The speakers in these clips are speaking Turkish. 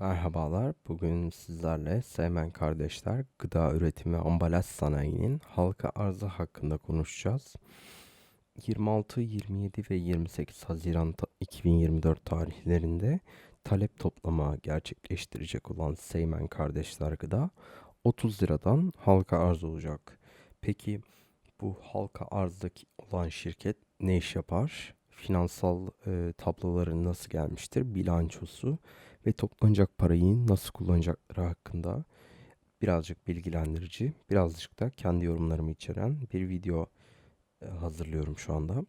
Merhabalar. Bugün sizlerle Seymen Kardeşler Gıda Üretimi Ambalaj Sanayi'nin halka arzı hakkında konuşacağız. 26, 27 ve 28 Haziran ta- 2024 tarihlerinde talep toplama gerçekleştirecek olan Seymen Kardeşler Gıda 30 liradan halka arz olacak. Peki bu halka arzdaki olan şirket ne iş yapar? Finansal e, tabloları nasıl gelmiştir? Bilançosu ve toplanacak parayı nasıl kullanacakları hakkında birazcık bilgilendirici, birazcık da kendi yorumlarımı içeren bir video hazırlıyorum şu anda.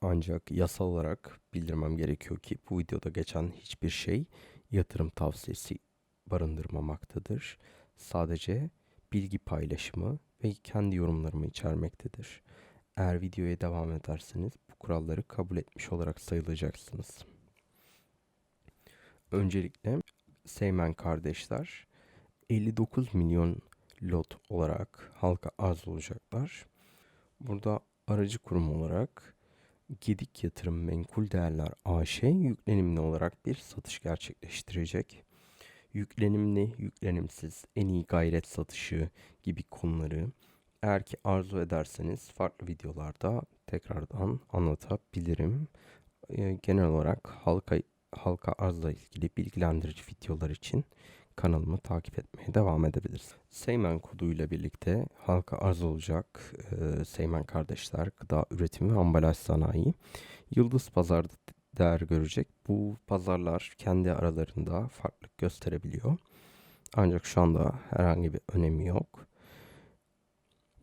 Ancak yasal olarak bildirmem gerekiyor ki bu videoda geçen hiçbir şey yatırım tavsiyesi barındırmamaktadır. Sadece bilgi paylaşımı ve kendi yorumlarımı içermektedir. Eğer videoya devam ederseniz kuralları kabul etmiş olarak sayılacaksınız. Öncelikle Seymen kardeşler 59 milyon lot olarak halka arz olacaklar. Burada aracı kurum olarak Gedik Yatırım Menkul Değerler AŞ yüklenimli olarak bir satış gerçekleştirecek. Yüklenimli, yüklenimsiz, en iyi gayret satışı gibi konuları eğer ki arzu ederseniz farklı videolarda tekrardan anlatabilirim. Genel olarak halka halka arzla ilgili bilgilendirici videolar için kanalımı takip etmeye devam edebilirsiniz. Seymen koduyla birlikte halka arz olacak e, Seymen Kardeşler Gıda Üretimi ve Ambalaj Sanayi Yıldız Pazar'da değer görecek. Bu pazarlar kendi aralarında farklılık gösterebiliyor. Ancak şu anda herhangi bir önemi yok.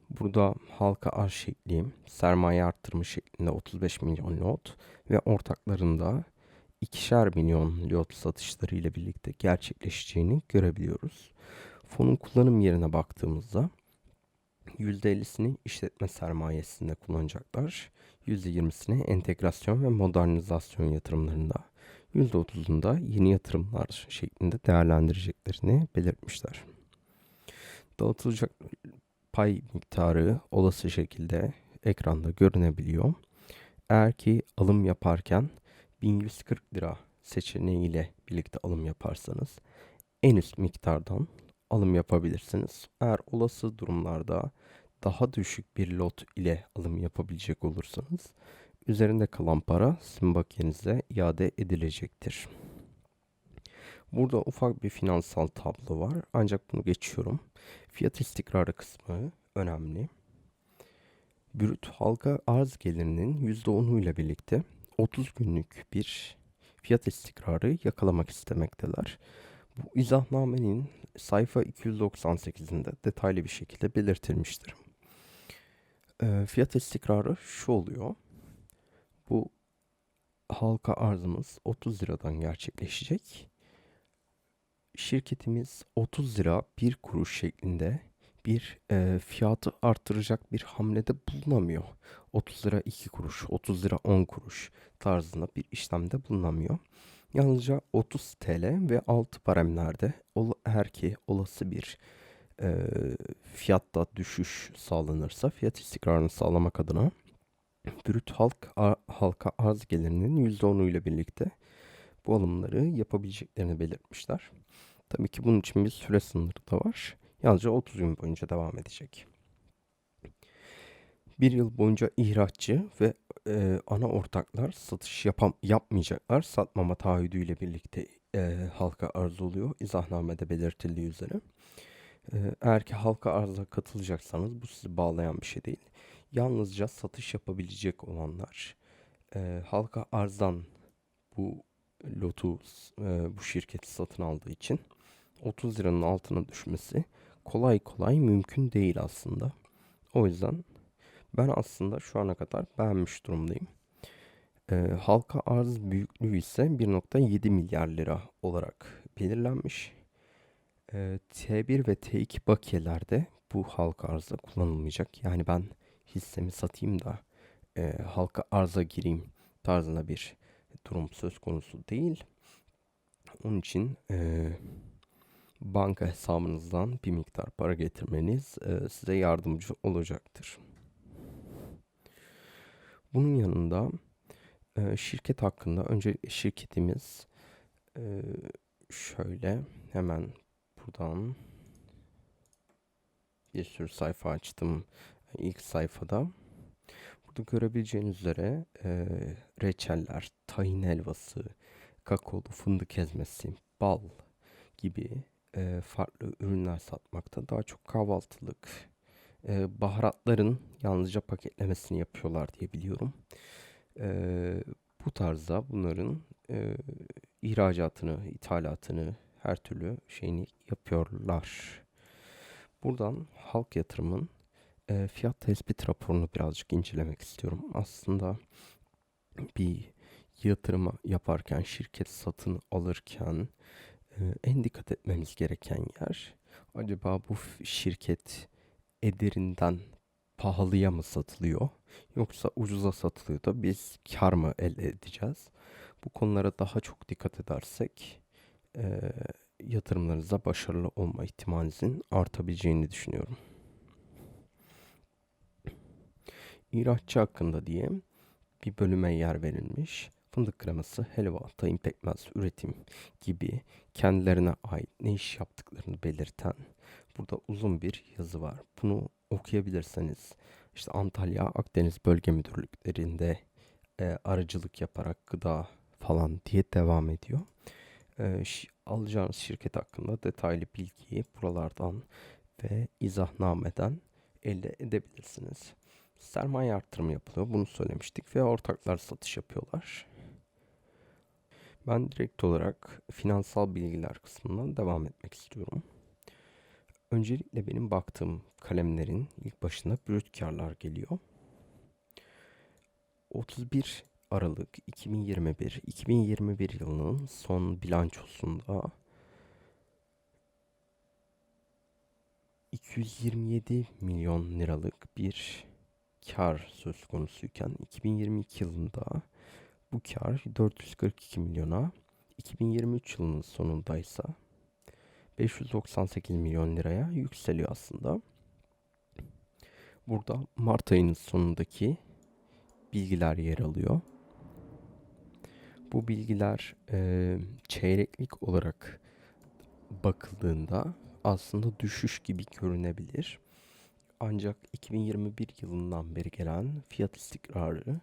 Burada halka arz şekli, sermaye arttırma şeklinde 35 milyon lot ve ortaklarında ikişer milyon lot satışları ile birlikte gerçekleşeceğini görebiliyoruz. Fonun kullanım yerine baktığımızda %50'sini işletme sermayesinde kullanacaklar. %20'sini entegrasyon ve modernizasyon yatırımlarında, %30'unda yeni yatırımlar şeklinde değerlendireceklerini belirtmişler. Dağıtılacak pay miktarı olası şekilde ekranda görünebiliyor. Eğer ki alım yaparken 1140 lira seçeneğiyle birlikte alım yaparsanız en üst miktardan alım yapabilirsiniz. Eğer olası durumlarda daha düşük bir lot ile alım yapabilecek olursanız üzerinde kalan para sizin bakiyenize iade edilecektir. Burada ufak bir finansal tablo var ancak bunu geçiyorum. Fiyat istikrarı kısmı önemli. Brüt halka arz gelirinin %10'u ile birlikte 30 günlük bir fiyat istikrarı yakalamak istemekteler. Bu izahnamenin sayfa 298'inde detaylı bir şekilde belirtilmiştir. E, fiyat istikrarı şu oluyor. Bu halka arzımız 30 liradan gerçekleşecek. Şirketimiz 30 lira bir kuruş şeklinde bir e, fiyatı arttıracak bir hamlede bulunamıyor. 30 lira 2 kuruş, 30 lira 10 kuruş tarzında bir işlemde bulunamıyor. Yalnızca 30 TL ve 6 baremlerde eğer ki olası bir e, fiyatta düşüş sağlanırsa fiyat istikrarını sağlamak adına brüt halk a, halka arz gelirinin %10'u ile birlikte bu alımları yapabileceklerini belirtmişler. Tabii ki bunun için bir süre sınırı da var. Yalnızca 30 gün boyunca devam edecek. Bir yıl boyunca ihraççı ve e, ana ortaklar satış yapam yapmayacaklar. Satmama taahhüdüyle birlikte e, halka arz oluyor. İzahnamede belirtildiği üzere. E, eğer ki halka arza katılacaksanız bu sizi bağlayan bir şey değil. Yalnızca satış yapabilecek olanlar e, halka arzdan bu lotu e, bu şirketi satın aldığı için 30 liranın altına düşmesi kolay kolay mümkün değil aslında. O yüzden ben aslında şu ana kadar beğenmiş durumdayım. E, halka arz büyüklüğü ise 1.7 milyar lira olarak belirlenmiş. E, T1 ve T2 bakiyelerde bu halka arzda kullanılmayacak. Yani ben hissemi satayım da e, halka arza gireyim tarzında bir durum söz konusu değil. Onun için e, banka hesabınızdan bir miktar para getirmeniz e, size yardımcı olacaktır. Bunun yanında e, şirket hakkında önce şirketimiz e, şöyle hemen buradan bir sürü sayfa açtım. İlk sayfada burada görebileceğiniz üzere reçeller, tahin helvası, kakaolu fındık ezmesi, bal gibi e, farklı ürünler satmakta. Daha çok kahvaltılık, e, baharatların yalnızca paketlemesini yapıyorlar diye biliyorum. E, bu tarzda bunların e, ihracatını, ithalatını, her türlü şeyini yapıyorlar. Buradan halk yatırımın e, fiyat tespit raporunu birazcık incelemek istiyorum. Aslında bir yatırımı yaparken, şirket satın alırken en dikkat etmemiz gereken yer acaba bu şirket ederinden pahalıya mı satılıyor yoksa ucuza satılıyor da biz kar mı elde edeceğiz? Bu konulara daha çok dikkat edersek e, yatırımlarınızda başarılı olma ihtimalinizin artabileceğini düşünüyorum. İhracatçı hakkında diye bir bölüme yer verilmiş. Fındık kreması, helva, tayin pekmez, üretim gibi kendilerine ait ne iş yaptıklarını belirten burada uzun bir yazı var. Bunu okuyabilirseniz işte Antalya Akdeniz Bölge Müdürlüklerinde e, aracılık yaparak gıda falan diye devam ediyor. E, alacağınız şirket hakkında detaylı bilgiyi buralardan ve izahnameden elde edebilirsiniz. Sermaye artırımı yapılıyor. Bunu söylemiştik ve ortaklar satış yapıyorlar. Ben direkt olarak finansal bilgiler kısmından devam etmek istiyorum. Öncelikle benim baktığım kalemlerin ilk başında brüt karlar geliyor. 31 Aralık 2021 2021 yılının son bilançosunda 227 milyon liralık bir kar söz konusuyken 2022 yılında bu kar 442 milyona 2023 yılının sonundaysa 598 milyon liraya yükseliyor aslında. Burada Mart ayının sonundaki bilgiler yer alıyor. Bu bilgiler e, çeyreklik olarak bakıldığında aslında düşüş gibi görünebilir. Ancak 2021 yılından beri gelen fiyat istikrarı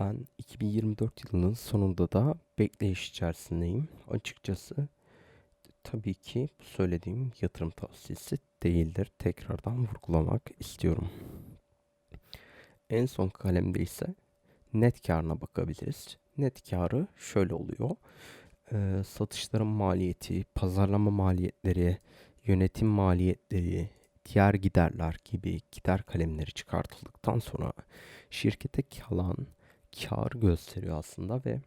ben 2024 yılının sonunda da bekleyiş içerisindeyim. Açıkçası tabii ki bu söylediğim yatırım tavsiyesi değildir. Tekrardan vurgulamak istiyorum. En son kalemde ise net karına bakabiliriz. Net karı şöyle oluyor. Ee, satışların maliyeti, pazarlama maliyetleri, yönetim maliyetleri, diğer giderler gibi gider kalemleri çıkartıldıktan sonra şirkete kalan kar gösteriyor aslında ve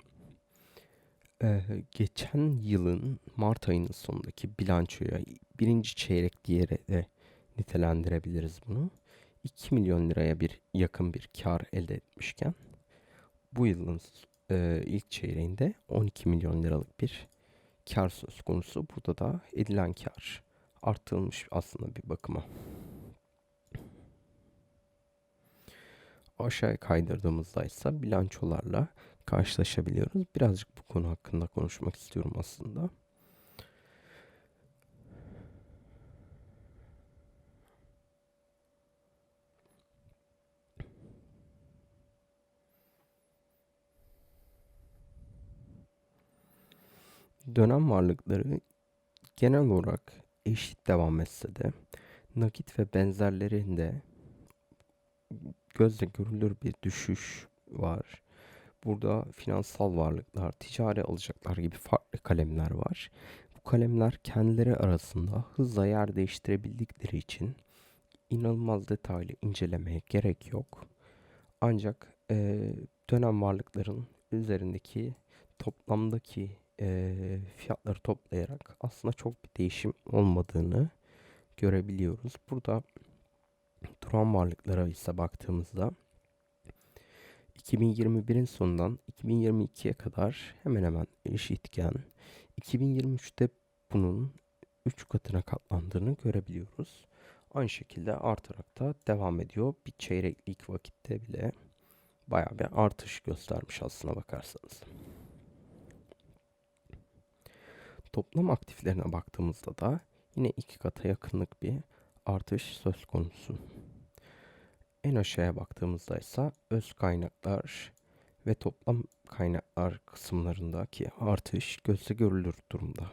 e, geçen yılın Mart ayının sonundaki bilançoya birinci çeyrek diyerek de nitelendirebiliriz bunu. 2 milyon liraya bir yakın bir kar elde etmişken bu yılın e, ilk çeyreğinde 12 milyon liralık bir kar söz konusu. Burada da edilen kar artırılmış aslında bir bakıma. Aşağıya kaydırdığımızda ise bilançolarla karşılaşabiliyoruz. Birazcık bu konu hakkında konuşmak istiyorum aslında. Dönem varlıkları genel olarak eşit devam etse de nakit ve benzerlerinde gözle görülür bir düşüş var. Burada finansal varlıklar, ticari alacaklar gibi farklı kalemler var. Bu kalemler kendileri arasında hızla yer değiştirebildikleri için inanılmaz detaylı incelemeye gerek yok. Ancak e, dönem varlıkların üzerindeki toplamdaki e, fiyatları toplayarak aslında çok bir değişim olmadığını görebiliyoruz. Burada duran varlıklara ise baktığımızda 2021'in sonundan 2022'ye kadar hemen hemen eşitken 2023'te bunun 3 katına katlandığını görebiliyoruz. Aynı şekilde artarak da devam ediyor. Bir çeyreklik vakitte bile bayağı bir artış göstermiş aslına bakarsanız. Toplam aktiflerine baktığımızda da yine iki kata yakınlık bir artış söz konusu. En aşağıya baktığımızda ise öz kaynaklar ve toplam kaynaklar kısımlarındaki artış gözle görülür durumda.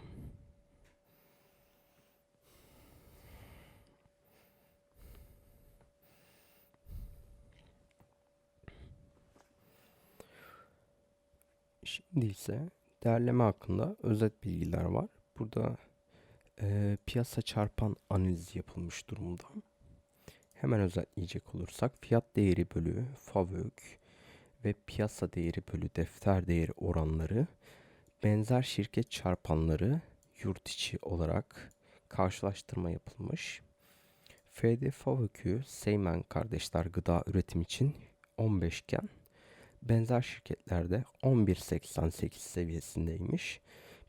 Şimdi ise değerleme hakkında özet bilgiler var. Burada e, piyasa çarpan analizi yapılmış durumda. Hemen özetleyecek olursak fiyat değeri bölü FAVÖK ve piyasa değeri bölü defter değeri oranları benzer şirket çarpanları yurt içi olarak karşılaştırma yapılmış. FD FAVÖK'ü Seymen kardeşler gıda üretim için 15 iken benzer şirketlerde 11.88 seviyesindeymiş.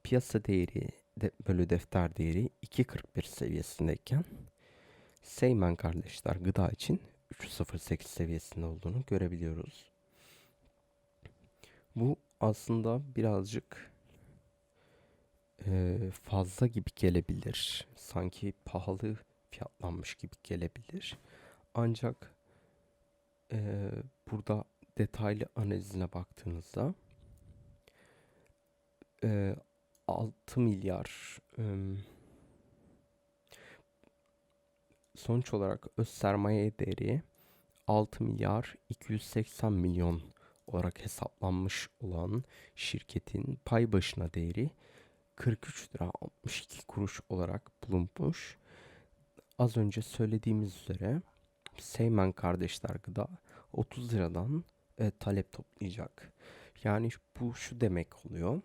Piyasa değeri de, bölü defter değeri 2.41 seviyesindeyken Seymen kardeşler gıda için 3.08 seviyesinde olduğunu görebiliyoruz. Bu aslında birazcık e, fazla gibi gelebilir. Sanki pahalı fiyatlanmış gibi gelebilir. Ancak e, burada detaylı analizine baktığınızda e, 6 milyar sonuç olarak öz sermaye değeri 6 milyar 280 milyon olarak hesaplanmış olan şirketin pay başına değeri 43 lira 62 kuruş olarak bulunmuş. Az önce söylediğimiz üzere Seymen kardeşler gıda 30 liradan e, talep toplayacak. Yani bu şu demek oluyor.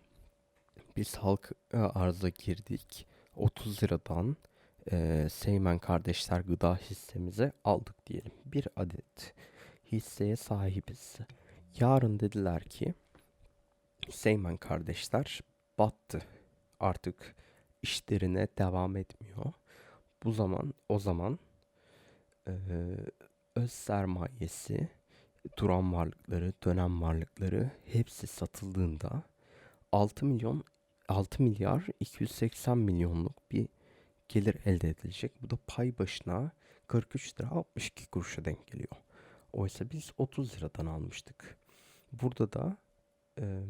Biz halk e, arıza girdik. 30 liradan e, Seymen Kardeşler gıda hissemize aldık diyelim. Bir adet hisseye sahibiz. Yarın dediler ki Seymen Kardeşler battı. Artık işlerine devam etmiyor. Bu zaman o zaman e, öz sermayesi duran varlıkları, dönem varlıkları hepsi satıldığında 6 milyon 6 milyar 280 milyonluk bir gelir elde edilecek. Bu da pay başına 43 lira 62 kuruşa denk geliyor. Oysa biz 30 liradan almıştık. Burada da e,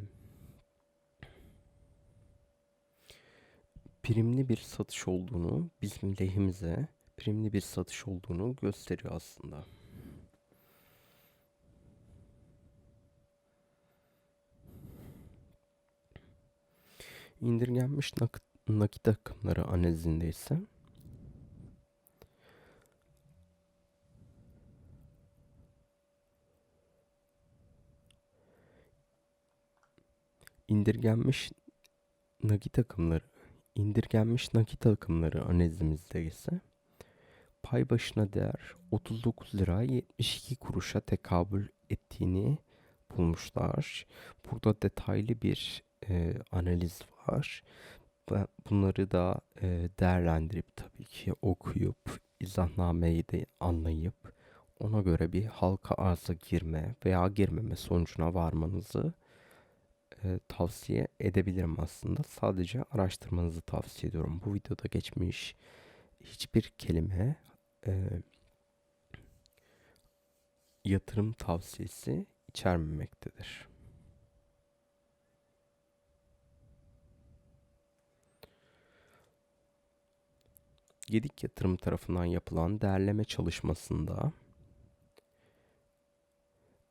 primli bir satış olduğunu, bizim lehimize primli bir satış olduğunu gösteriyor aslında. İndirgenmiş nakit, nakit akımları analizinde ise indirgenmiş nakit akımları indirgenmiş nakit akımları analizimizde ise pay başına değer 39 lira 72 kuruşa tekabül ettiğini bulmuşlar. Burada detaylı bir e, analiz var. Ben bunları da e, değerlendirip tabii ki okuyup izahnameyi de anlayıp ona göre bir halka arıza girme veya girmeme sonucuna varmanızı e, tavsiye edebilirim aslında. Sadece araştırmanızı tavsiye ediyorum. Bu videoda geçmiş hiçbir kelime e, yatırım tavsiyesi içermemektedir. Gedik Yatırım tarafından yapılan değerleme çalışmasında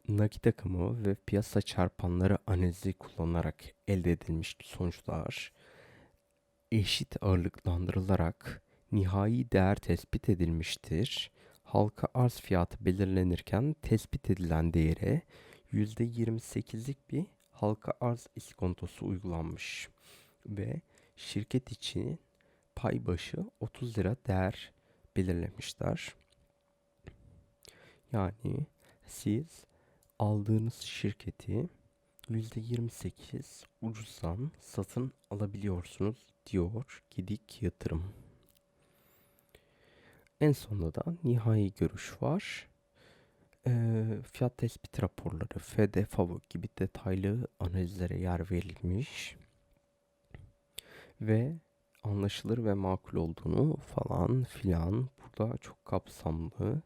nakit akımı ve piyasa çarpanları analizi kullanarak elde edilmiş sonuçlar eşit ağırlıklandırılarak nihai değer tespit edilmiştir. Halka arz fiyatı belirlenirken tespit edilen değere %28'lik bir halka arz iskontosu uygulanmış ve şirket için pay başı 30 lira değer belirlemişler. Yani siz aldığınız şirketi %28 ucuzdan satın alabiliyorsunuz diyor Gidik Yatırım. En sonunda da nihai görüş var. E, fiyat tespit raporları, FD, FAVÖ gibi detaylı analizlere yer verilmiş. ve anlaşılır ve makul olduğunu falan filan burada çok kapsamlı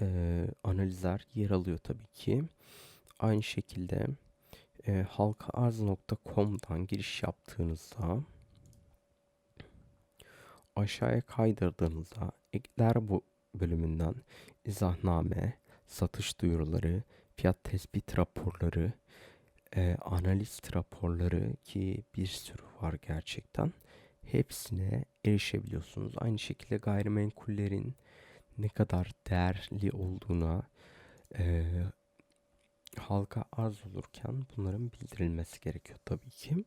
e, analizler yer alıyor tabii ki. Aynı şekilde e, halkaarz.com'dan giriş yaptığınızda aşağıya kaydırdığınızda ekler bu bölümünden izahname, satış duyuruları, fiyat tespit raporları, e, analist raporları ki bir sürü var gerçekten. Hepsine erişebiliyorsunuz. Aynı şekilde gayrimenkullerin ne kadar değerli olduğuna e, halka arz olurken bunların bildirilmesi gerekiyor tabii ki.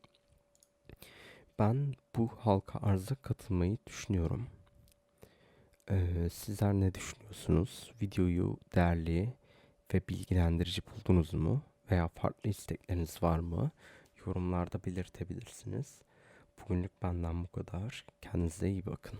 Ben bu halka arza katılmayı düşünüyorum. Ee, sizler ne düşünüyorsunuz? Videoyu değerli ve bilgilendirici buldunuz mu? Veya farklı istekleriniz var mı? Yorumlarda belirtebilirsiniz. Bugünlük benden bu kadar. Kendinize iyi bakın.